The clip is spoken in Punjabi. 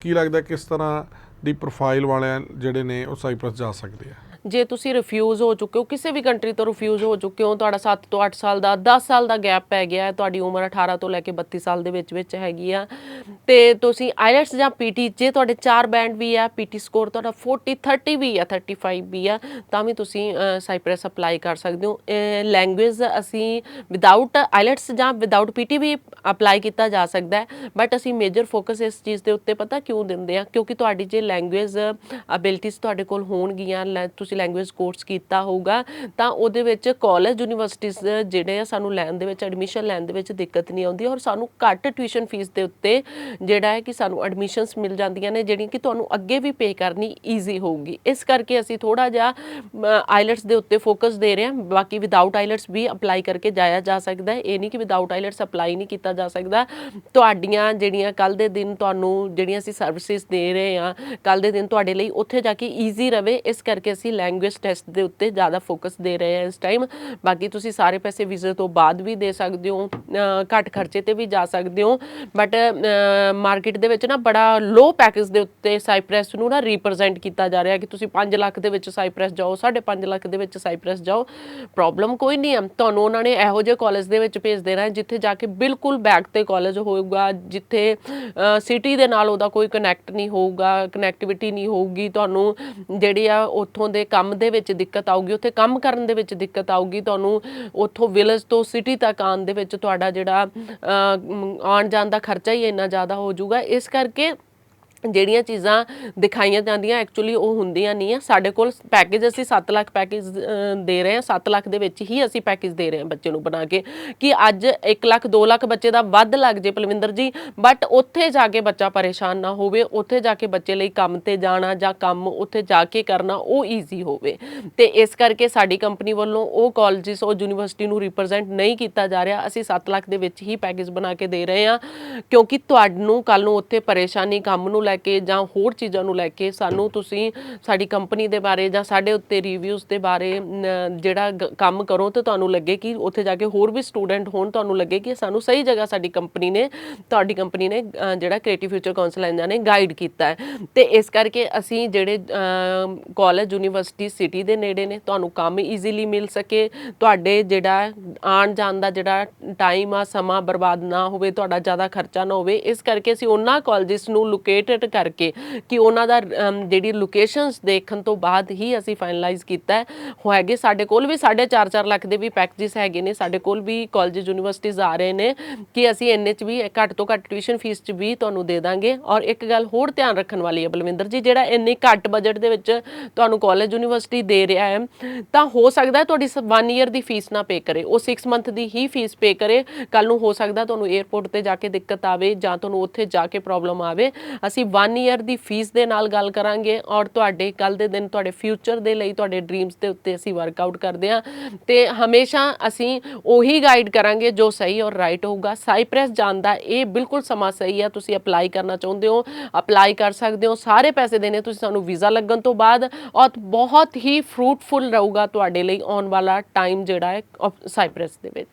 ਕੀ ਲੱਗਦਾ ਕਿਸ ਤਰ੍ਹਾਂ ਦੀ ਪ੍ਰੋਫਾਈਲ ਵਾਲਿਆਂ ਜਿਹੜੇ ਨੇ ਉਹ ਸਾਈਪ੍ਰਸ ਜਾ ਸਕਦੇ ਆ? ਜੇ ਤੁਸੀਂ ਰਿਫਿਊਜ਼ ਹੋ ਚੁੱਕੇ ਹੋ, ਕਿਸੇ ਵੀ ਕੰਟਰੀ ਤੋਂ ਰਿਫਿਊਜ਼ ਹੋ ਚੁੱਕੇ ਹੋ, ਤੁਹਾਡਾ 7 ਤੋਂ 8 ਸਾਲ ਦਾ 10 ਸਾਲ ਦਾ ਗੈਪ ਪੈ ਗਿਆ ਹੈ, ਤੁਹਾਡੀ ਉਮਰ 18 ਤੋਂ ਲੈ ਕੇ 32 ਸਾਲ ਦੇ ਵਿੱਚ ਵਿੱਚ ਹੈਗੀ ਆ। ਤੇ ਤੁਸੀਂ ਆਈਲੈਟਸ ਜਾਂ ਪੀਟੀ ਜੇ ਤੁਹਾਡੇ 4 ਬੈਂਡ ਵੀ ਆ ਪੀਟੀ ਸਕੋਰ ਤੁਹਾਡਾ 40 30 ਵੀ ਆ 35 ਵੀ ਆ, ਤਾਂ ਵੀ ਤੁਸੀਂ ਸਾਈਪ੍ਰੈਸ ਅਪਲਾਈ ਕਰ ਸਕਦੇ ਹੋ। ਲੈਂਗੁਏਜ ਅਸੀਂ ਵਿਦਆਊਟ ਆਈਲੈਟਸ ਜਾਂ ਵਿਦਆਊਟ ਪੀਟੀ ਵੀ ਅਪਲਾਈ ਕੀਤਾ ਜਾ ਸਕਦਾ ਹੈ ਬਟ ਅਸੀਂ ਮੇਜਰ ਫੋਕਸ ਇਸ ਚੀਜ਼ ਦੇ ਉੱਤੇ ਪਤਾ ਕਿਉਂ ਦਿੰਦੇ ਆ? ਕਿਉਂਕਿ ਤੁਹਾਡੀ ਜੇ ਲੈਂਗੁਏਜ ਅਬਿਲਿਟੀਜ਼ ਤੁਹਾਡੇ ਕੋਲ ਹੋਣਗੀਆਂ, ਲੈ- ਤੁਸੀਂ ਲੈਂਗੁਏਜ ਕੋਰਸ ਕੀਤਾ ਹੋਊਗਾ, ਤਾਂ ਉਹਦੇ ਵਿੱਚ ਕਾਲਜ ਯੂਨੀਵਰਸਿਟੀਆਂ ਜਿਹੜੇ ਆ ਸਾਨੂੰ ਲੈਣ ਦੇ ਵਿੱਚ ਐਡਮਿਸ਼ਨ ਲੈਣ ਦੇ ਵਿੱਚ ਦਿੱਕਤ ਨਹੀਂ ਆਉਂਦੀ ਔਰ ਸਾਨੂੰ ਘੱਟ ਟਿਊਸ਼ਨ ਫੀਸ ਦੇ ਉੱਤੇ ਜਿਹੜਾ ਹੈ ਕਿ ਸਾਨੂੰ ਐਡਮਿਸ਼ਨਸ ਮਿਲ ਜਾਂਦੀਆਂ ਨੇ ਜਿਹੜੀਆਂ ਕਿ ਤੁਹਾਨੂੰ ਅੱਗੇ ਵੀ ਪੇ ਕਰਨੀ ਈਜ਼ੀ ਹੋਊਗੀ। ਇਸ ਕਰਕੇ ਅਸੀਂ ਥੋੜਾ ਜਿਹਾ ਆਈਲਟਸ ਦੇ ਉੱਤੇ ਫੋਕਸ ਦੇ ਰਹੇ ਹਾਂ। ਬਾਕੀ ਵਿਦਆਊਟ ਆਈਲਟਸ ਵੀ ਅਪਲਾਈ ਕਰਕੇ ਜਾਇਆ ਜਾ ਸਕਦਾ ਹੈ। ਇਹ ਨਹੀਂ ਕਿ ਵਿਦਆਊਟ ਆਈਲਟਸ ਅਪਲਾਈ ਨਹੀਂ ਕੀਤਾ ਜਾ ਸਕਦਾ। ਤੁਹਾਡੀਆਂ ਜਿਹੜੀਆਂ ਕੱਲ ਦੇ ਦਿਨ ਤੁਹਾਨੂੰ ਜਿਹੜੀਆਂ ਅਸੀਂ ਸਰਵਿਸਿਜ਼ ਦੇ ਰਹੇ ਹਾਂ ਕੱਲ ਦੇ ਦਿਨ ਤੁਹਾਡੇ ਲਈ ਉੱਥੇ ਜਾ ਕੇ ਈਜ਼ੀ ਰਵੇ, ਇਸ ਕਰਕੇ ਅਸੀਂ ਲੈਂਗੁਏਜ ਟੈਸਟ ਦੇ ਉੱਤੇ ਜ਼ਿਆਦਾ ਫੋਕਸ ਦੇ ਰਹੇ ਆ ਇਸ ਟਾਈਮ ਬਾਕੀ ਤੁਸੀਂ ਸਾਰੇ ਪੈਸੇ ਵੀਜ਼ੇ ਤੋਂ ਬਾਅਦ ਵੀ ਦੇ ਸਕਦੇ ਹੋ ਘੱਟ ਖਰਚੇ ਤੇ ਵੀ ਜਾ ਸਕਦੇ ਹੋ। ਬਟ ਮਾਰਕੀਟ ਦੇ ਵਿੱਚ ਨਾ ਬੜਾ ਲੋ ਪੈਕੇਜ ਦੇ ਉੱਤੇ ਸਾਈਪ੍ਰੈਸ ਨੂੰ ਨਾ ਰਿਪਰੈਜ਼ੈਂਟ ਕੀਤਾ ਜਾ ਰਿਹਾ ਕਿ ਤੁਸੀਂ 5 ਲੱਖ ਦੇ ਵਿੱਚ ਸਾਈਪ੍ਰੈਸ ਜਾਓ 5.5 ਲੱਖ ਦੇ ਵਿੱਚ ਸਾਈਪ੍ਰੈਸ ਜਾਓ। ਪ੍ਰੋਬਲਮ ਕੋਈ ਨਹੀਂ ਹੈ ਤੁਹਾਨੂੰ ਉਹਨਾਂ ਨੇ ਇਹੋ ਜਿਹੇ ਕਾਲਜ ਦੇ ਵਿੱਚ ਭੇਜ ਦੇਣਾ ਹੈ, ਜਿੱਥੇ ਜਾ ਕੇ ਬਿਲਕੁਲ ਬੈਕ ਤੇ ਕਾਲਜ ਹੋਊਗਾ, ਜਿੱਥੇ ਸਿਟੀ ਦੇ ਨਾਲ ਉਹਦਾ ਕੋਈ ਕਨੈਕਟ ਨਹੀਂ ਹੋਊਗਾ ਕਨੈਕਟੀਵਿਟੀ ਨਹੀਂ ਹੋਊਗੀ। ਤੁਹਾਨੂੰ ਜਿਹੜੀ ਆ ਉੱਥੋਂ ਦੇ ਕੰਮ ਦੇ ਵਿੱਚ ਦਿੱਕਤ ਆਊਗੀ ਉੱਥੇ ਕੰਮ ਕਰਨ ਦੇ ਵਿੱਚ ਦਿੱਕਤ ਆਊਗੀ ਤੁਹਾਨੂੰ ਉੱਥੋਂ ਵਿਲੇਜ ਤੋਂ ਸਿਟੀ ਤੱਕ ਆਉਣ ਦੇ ਵਿੱਚ ਤੁਹਾਡਾ ਜਿਹੜਾ ਅਹ, ਆਉਣ ਜਾਣ ਦਾ ਖਰਚਾ ਹੀ ਇੰਨਾ ਜ਼ਿਆਦਾ ਹੋ ਜਾਊਗਾ। ਇਸ ਕਰਕੇ ਜਿਹੜੀਆਂ ਚੀਜ਼ਾਂ ਦਿਖਾਈਆਂ ਜਾਂਦੀਆਂ ਐਕਚੁਅਲੀ ਉਹ ਹੁੰਦੀਆਂ ਨਹੀਂ ਆ। ਸਾਡੇ ਕੋਲ ਪੈਕੇਜ ਅਸੀਂ 7 ਲੱਖ ਪੈਕੇਜ ਦੇ ਰਹੇ ਹਾਂ। 7 ਲੱਖ ਦੇ ਵਿੱਚ ਹੀ ਅਸੀਂ ਪੈਕੇਜ ਦੇ ਰਹੇ ਹਾਂ ਬੱਚੇ ਨੂੰ ਬਣਾ ਕੇ। ਕਿ ਅੱਜ 1 ਲੱਖ 2 ਲੱਖ ਬੱਚੇ ਦਾ ਵੱਧ ਲੱਗ ਜੇ ਪਲਵਿੰਦਰ ਜੀ ਬਟ ਉੱਥੇ ਜਾ ਕੇ ਬੱਚਾ ਪਰੇਸ਼ਾਨ ਨਾ ਹੋਵੇ, ਉੱਥੇ ਜਾ ਕੇ ਬੱਚੇ ਲਈ ਕੰਮ ਤੇ ਜਾਣਾ ਜਾਂ ਕੰਮ ਉੱਥੇ ਜਾ ਕੇ ਕਰਨਾ, ਉਹ ਈਜ਼ੀ ਹੋਵੇ। ਤੇ ਇਸ ਕਰਕੇ ਸਾਡੀ ਕੰਪਨੀ ਵੱਲੋਂ ਉਹ ਕਾਲਜਸ ਉਹ ਯੂਨੀਵਰਸਿਟੀ ਨੂੰ ਰਿਪਰੈਜ਼ੈਂਟ ਨਹੀਂ ਕੀਤਾ ਜਾ ਰਿਹਾ। ਅਸੀਂ 7 ਲੱਖ ਦੇ ਵਿੱਚ ਹੀ ਪੈਕੇਜ ਬਣਾ ਕੇ ਦੇ ਰਹੇ ਹਾਂ। ਕਿਉਂਕਿ ਤੁਹਾਨੂੰ ਕੱਲ ਨੂੰ ਉੱਥੇ ਪਰੇਸ਼ਾਨੀ, ਕੰਮ ਨੂੰ ਲੈ ਕੇ ਜਾਂ ਹੋਰ ਚੀਜ਼ਾਂ ਨੂੰ ਲੈ ਕੇ ਸਾਨੂੰ ਤੁਸੀਂ ਸਾਡੀ ਕੰਪਨੀ ਦੇ ਬਾਰੇ ਜਾਂ ਸਾਡੇ ਉੱਤੇ ਰਿਵਿਊਜ਼ ਦੇ ਬਾਰੇ ਜਿਹੜਾ ਕੰਮ ਕਰੋ ਤੇ ਤੁਹਾਨੂੰ ਲੱਗੇ ਕਿ ਉੱਥੇ ਜਾ ਕੇ ਹੋਰ ਵੀ ਸਟੂਡੈਂਟ ਹੋਣ, ਤੁਹਾਨੂੰ ਲੱਗੇ ਕਿ ਸਾਨੂੰ ਸਹੀ ਜਗ੍ਹਾ ਸਾਡੀ ਕੰਪਨੀ ਨੇ, ਤੁਹਾਡੀ ਕੰਪਨੀ ਨੇ ਜਿਹੜਾ ਕ੍ਰੀਏਟਿਵ ਫਿਊਚਰ ਕਾਉਂਸਲ ਇਹਨਾਂ ਨੇ ਗਾਈਡ ਕੀਤਾ ਹੈ। ਤੇ ਇਸ ਕਰਕੇ ਅਸੀਂ ਜਿਹੜੇ ਕਾਲਜ ਯੂਨੀਵਰਸਿਟੀ ਸਿਟੀ ਦੇ ਨੇੜੇ ਨੇ, ਤੁਹਾਨੂੰ ਕੰਮ ਈਜ਼ੀਲੀ ਮਿਲ ਸਕੇ। ਤੁਹਾਡੇ ਜਿਹੜਾ ਆਉਣ ਜਾਣ ਦਾ ਜਿਹੜਾ ਟਾਈਮ ਆ, ਸਮਾਂ ਬਰਬਾਦ ਨਾ ਹੋਵੇ, ਤੁਹਾਡਾ ਜ਼ਿਆਦਾ ਖਰਚਾ ਨਾ ਹੋਵੇ। ਇਸ ਕਰਕੇ ਅਸੀਂ ਉਹਨਾਂ ਕਾਲਜਸ ਨੂੰ ਲੋਕੇਟ ਵਿਜ਼ਿਟ ਕਰਕੇ ਕਿ ਉਹਨਾਂ ਦਾ ਜਿਹੜੀ ਲੋਕੇਸ਼ਨਸ ਦੇਖਣ ਤੋਂ ਬਾਅਦ ਹੀ ਅਸੀਂ ਫਾਈਨਲਾਈਜ਼ ਕੀਤਾ ਹੋ। ਹੈਗੇ ਸਾਡੇ ਕੋਲ ਵੀ 4.5 ਲੱਖ ਦੇ ਵੀ ਪੈਕੇजेस ਹੈਗੇ ਨੇ। ਸਾਡੇ ਕੋਲ ਵੀ ਕਾਲਜਸ ਯੂਨੀਵਰਸਿਟੀਆਂ ਆ ਰਹੇ ਨੇ ਕਿ ਅਸੀਂ ਇੰਨੇ ਚ ਵੀ ਘੱਟ ਤੋਂ ਘੱਟ ਟਿਊਸ਼ਨ ਫੀਸ ਚ ਵੀ ਤੁਹਾਨੂੰ ਦੇ ਦਾਂਗੇ। ਔਰ ਇੱਕ ਗੱਲ ਹੋਰ ਧਿਆਨ ਰੱਖਣ ਵਾਲੀ ਹੈ ਬਲਵਿੰਦਰ ਜੀ, ਜਿਹੜਾ ਇੰਨੇ ਘੱਟ ਬਜਟ ਦੇ ਵਿੱਚ ਤੁਹਾਨੂੰ ਕਾਲਜ ਯੂਨੀਵਰਸਿਟੀ ਦੇ ਰਿਹਾ ਹੈ, ਤਾਂ ਹੋ ਸਕਦਾ ਤੁਹਾਡੀ 1 ਇਅਰ ਦੀ ਫੀਸ ਨਾ ਪੇ ਕਰੇ। ਉਹ 6 ਮੰਥ ਦੀ ਹੀ ਫੀਸ ਪੇ ਕਰੇ। ਕੱਲ ਨੂੰ ਹੋ ਸਕਦਾ ਤੁਹਾਨੂੰ 에어ਪੋਰਟ ਤੇ ਜਾ ਕੇ ਦਿੱਕਤ ਆਵੇ ਜਾਂ ਤੁਹਾਨੂੰ ਉੱਥੇ ਜਾ ਕੇ ਪ੍ਰੋਬਲਮ ਆਵੇ। ਅਸੀਂ 1 ਈਅਰ ਦੀ ਫੀਸ ਦੇ ਨਾਲ ਗੱਲ ਕਰਾਂਗੇ ਔਰ ਤੁਹਾਡੇ ਕੱਲ ਦੇ ਦਿਨ ਤੁਹਾਡੇ ਫਿਊਚਰ ਦੇ ਲਈ ਤੁਹਾਡੇ ਡ੍ਰੀਮਸ ਦੇ ਉੱਤੇ ਅਸੀਂ ਵਰਕਆਊਟ ਕਰਦੇ ਹਾਂ। ਤੇ ਹਮੇਸ਼ਾ ਅਸੀਂ ਉਹੀ ਗਾਈਡ ਕਰਾਂਗੇ ਜੋ ਸਹੀ ਔਰ ਰਾਈਟ ਹੋਊਗਾ। ਸਾਈਪ੍ਰੈਸ ਜਾਣ ਦਾ ਇਹ ਬਿਲਕੁਲ ਸਮਾਂ ਸਹੀ ਹੈ। ਤੁਸੀਂ ਅਪਲਾਈ ਕਰਨਾ ਚਾਹੁੰਦੇ ਹੋ ਅਪਲਾਈ ਕਰ ਸਕਦੇ ਹੋ। ਸਾਰੇ ਪੈਸੇ ਦੇਣੇ ਤੁਸੀਂ ਸਾਨੂੰ ਵੀਜ਼ਾ ਲੱਗਣ ਤੋਂ ਬਾਅਦ ਔਰ ਬਹੁਤ ਹੀ ਫਰੂਟਫੁਲ ਰਹੂਗਾ ਤੁਹਾਡੇ ਲਈ ਆਉਣ ਵਾਲਾ ਟਾਈਮ ਜਿਹੜਾ ਹੈ ਸਾਈਪ੍ਰੈਸ ਦੇ ਵਿੱਚ।